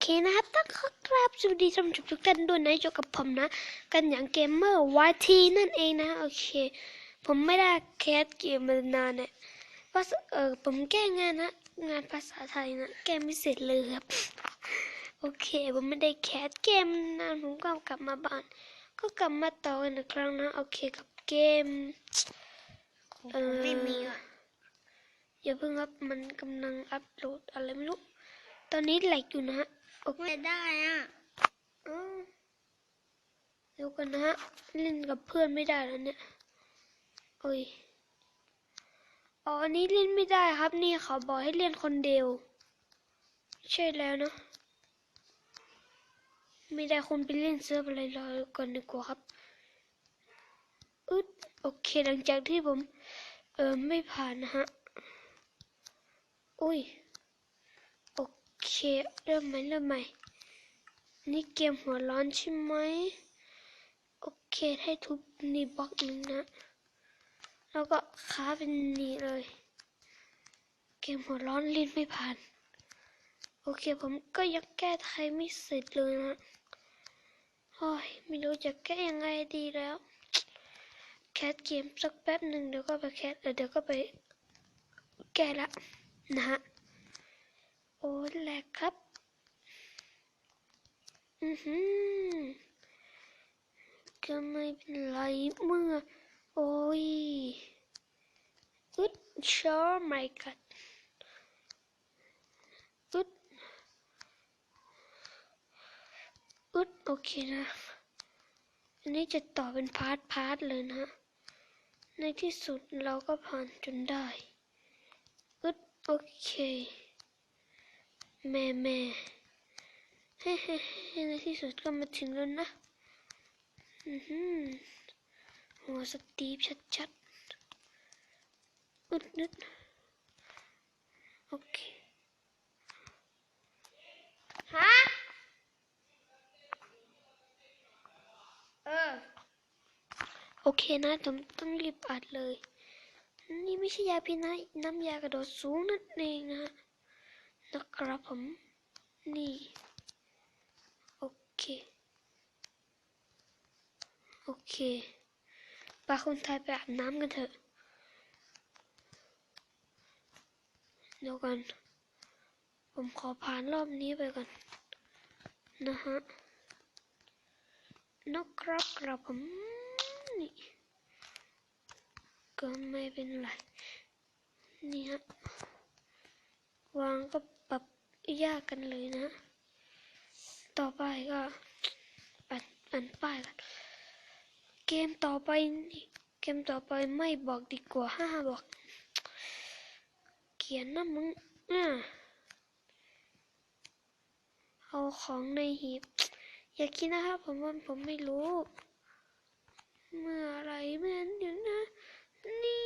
เคนะครับต้องขอกราบสวัสดีท่านผู้ชมทุกท่านด้วยนะอยู่กับผมนะ กันอย่างเกมเมอร์วทีนั่นเองนะโอเค ผมไม่ได้แคสเกมมานานเนี่ยว่าเออผมแก้งานนะงานภาษาไทยนะแก้ไม่เสร็จเลยครับโอเค ผมไม่ได้แคสเกมนานผมก็กลับมาบ้าน ก็กลับมาต่อกันอีกครั้งนะโอเคกับเกมเออไม่มีอะอย่าเพิ่งครับมันกำลังอัปโหลดอะไรไม่รู้ ตอนนี้แหลกอยู่นะฮะโอเคไม่ได้อะอ้าวเดี๋ยวกันนะฮะเล่นกับเพื่อนไม่ได้แล้วเนี่ยโอ้ยอ๋ออันนี้เล่นไม่ได้ครับ นี่เขาบอกให้เล่นคนเดียว ใช่แล้วเนอะไม่ได้คนไปเล่นเซิร์ฟอะไรรอก่อนดีกว่าครับอึดโอเคหลังจากที่ผม เออไม่ผ่านนะฮะ อุ้ยโอ เค เริ่มใหม่เริ่มใหม่ นี่เกมหัวร้อนใช่ไหม โอเค ให้ทุบนี่บล็อกหนึ่งนะ แล้วก็ค้าเป็นนี่เลย เกมหัวร้อนเล่นไม่ผ่าน โอเค ผมก็ยังแก้ไทยไม่เสร็จเลยนะโอ้ยไม่รู้จะแก้ยังไงดีแล้วแคสเกมสักแป๊บหนึ่งเดี๋ยวก็ไปแคสเดี๋ยวก็ไปแก้ละนะฮะ โอ้แหลกครับ อือหือก็ไม่เป็นไรเมื่อ โอ้ยอึดชอไม่กัดอึดอึดโอเคนะ อันนี้จะต่อเป็นพาร์ทพาร์ทเลยนะ ในที่สุดเราก็ผ่านจนได้อึดโอเค แม่แม่เฮ้เฮ้เฮ้ในที่สุดก็มาถึงแล้วนะอือหือหัวสตีฟชัดๆ อึดนึดโอเค ฮะ เออ โอเคนะผมต้องรีบอัดเลย นี่ไม่ใช่ยาพิษนะน้ำยากระโดดสูงนั่นเองนะฮะ นะครับผม นี่ โอเค โอเคไปคนไทยไปอาบน้ำกันเถอะเดี๋ยวกัน ผมขอผ่านรอบนี้ไปก่อน นะฮะนะครับกระผมนี่ก็ไม่เป็นไร นี่ฮะ วางก็ปรับยากกันเลยนะ ต่อไปก็อ่านอ่านป้ายกันเกมต่อไปนี่เกมต่อไปไม่บอกดีกว่าห้าบอกเขียนนะมึงอะเอาของในหีบ อย่าคิดนะครับผมว่าผมไม่รู้ เมื่อไรเมื่อเดี๋ยวนะ นี่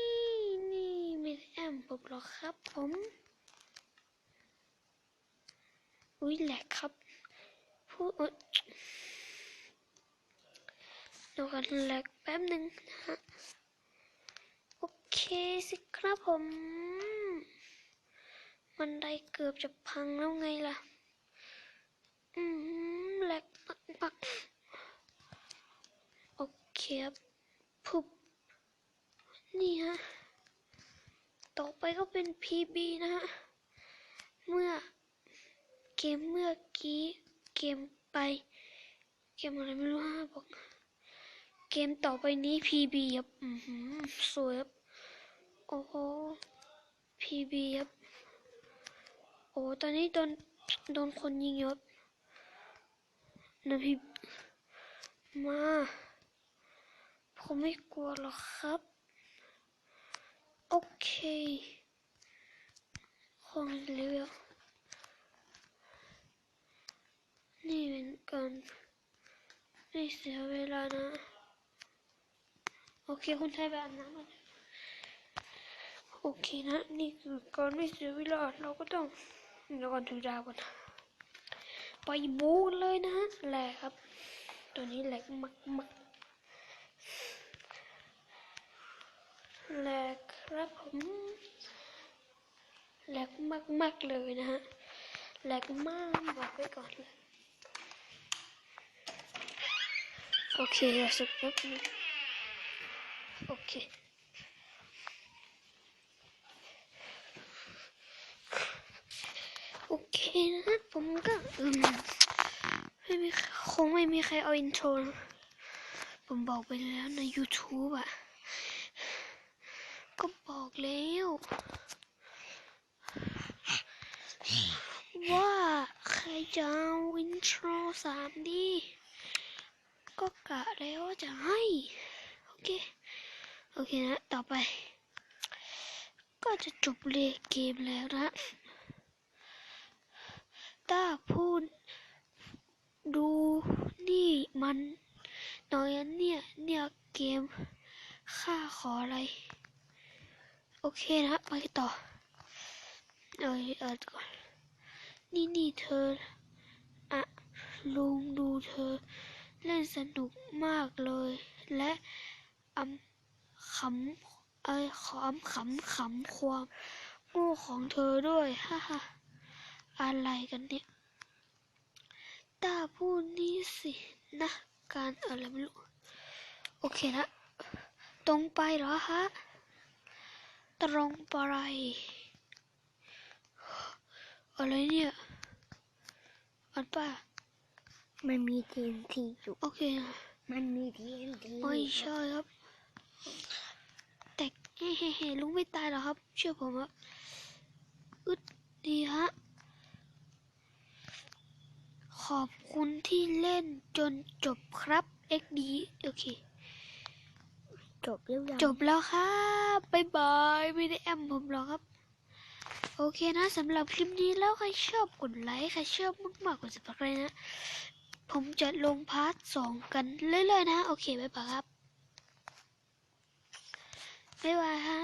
นี่ไม่แอมผมหรอกครับผม อุ้ยแหลกครับพูดเอ้เดี๋ยวกันแหลกแป๊บหนึ่งนะฮะ โอเคสิครับผม มันได้เกือบจะพังแล้วไงล่ะ อืมแหลกปักปักโอเคครับพุบนี่ฮะ ต่อไปก็เป็น PB นะฮะ เมื่อ มเมื่อกี้เกมไป เกมอะไรไม่รู้ฮะบอกเกมต่อไปนี้ PB ครับอือหือสวยครับโอ้โห PB ครับโอ้ตอนนี้โดนโดนคนยิงครับนะพี่มาผมไม่กลัวหรอกครับ โอเค ของเลเวลนี่เป็นการไม่ เสียเวลานะ โอเคคุณไทยแบบน้ำก่อนโอเคนะ นี่คือการไม่เสียเวลาเราก็ต้องเดี๋ยวก่อนถือดาวก่อนไปบูเลยนะแหลกครับ ตัวนี้แหลกมากมากแหลกครับผมแหลกมากมากเลยนะฮะแหลกมากบอกไว้ก่อนเลย โอเคเดี๋ยวสักแป๊บนึงโอเคโอเคนะผมก็อืมไม่มีคงไม่มีใครเอาอินโทรผมบอกไปแล้วใน YouTube อะ ก็บอกแล้ว ว่าใครจะเอาอินโทรสามดี ก็กะแล้วว่าจะให้ โอเค โอเคนะ ต่อไป ก็จะจบเลยเกมแล้วนะ ถ้าพูดดูนี่มันน้อยเนี่ย เนี่ยเกมค่าขออะไร โอเคนะไปต่อเออเออก่อน นี่นี่เธออะลุงดูเธอ เล่นสนุกมากเลย และอำขำเอ้ขำขำขำความโง่ของเธอด้วยฮ่าฮ่าอะไรกันเนี่ยตาพูดนี่สินะการอะไรไม่รู้โอเคนะตรงไปเหรอฮะ ตรงไปอะไรเนี่ยอันป้า มันมีทีนทีอยู่โอเคนะมันมีทีนทีไม่ใช่ครับ แต่เฮ้เฮ้เฮ้ลุงไม่ตายหรอกครับ เชื่อผมครับอึดดีฮะ ขอบคุณที่เล่นจนจบครับ XD โอเค จบแล้วยังจบแล้วครับบ๊ายบายไม่ได้แอมผมหรอกครับโอเคนะสำหรับคลิปนี้แล้วใครชอบกดไลค์ใครชอบมากๆกดสับสไครนะ ผมจะลงพาร์ทสองกันเรื่อยๆนะ โอเค บ๊ายบายครับ บ๊ายบายฮะ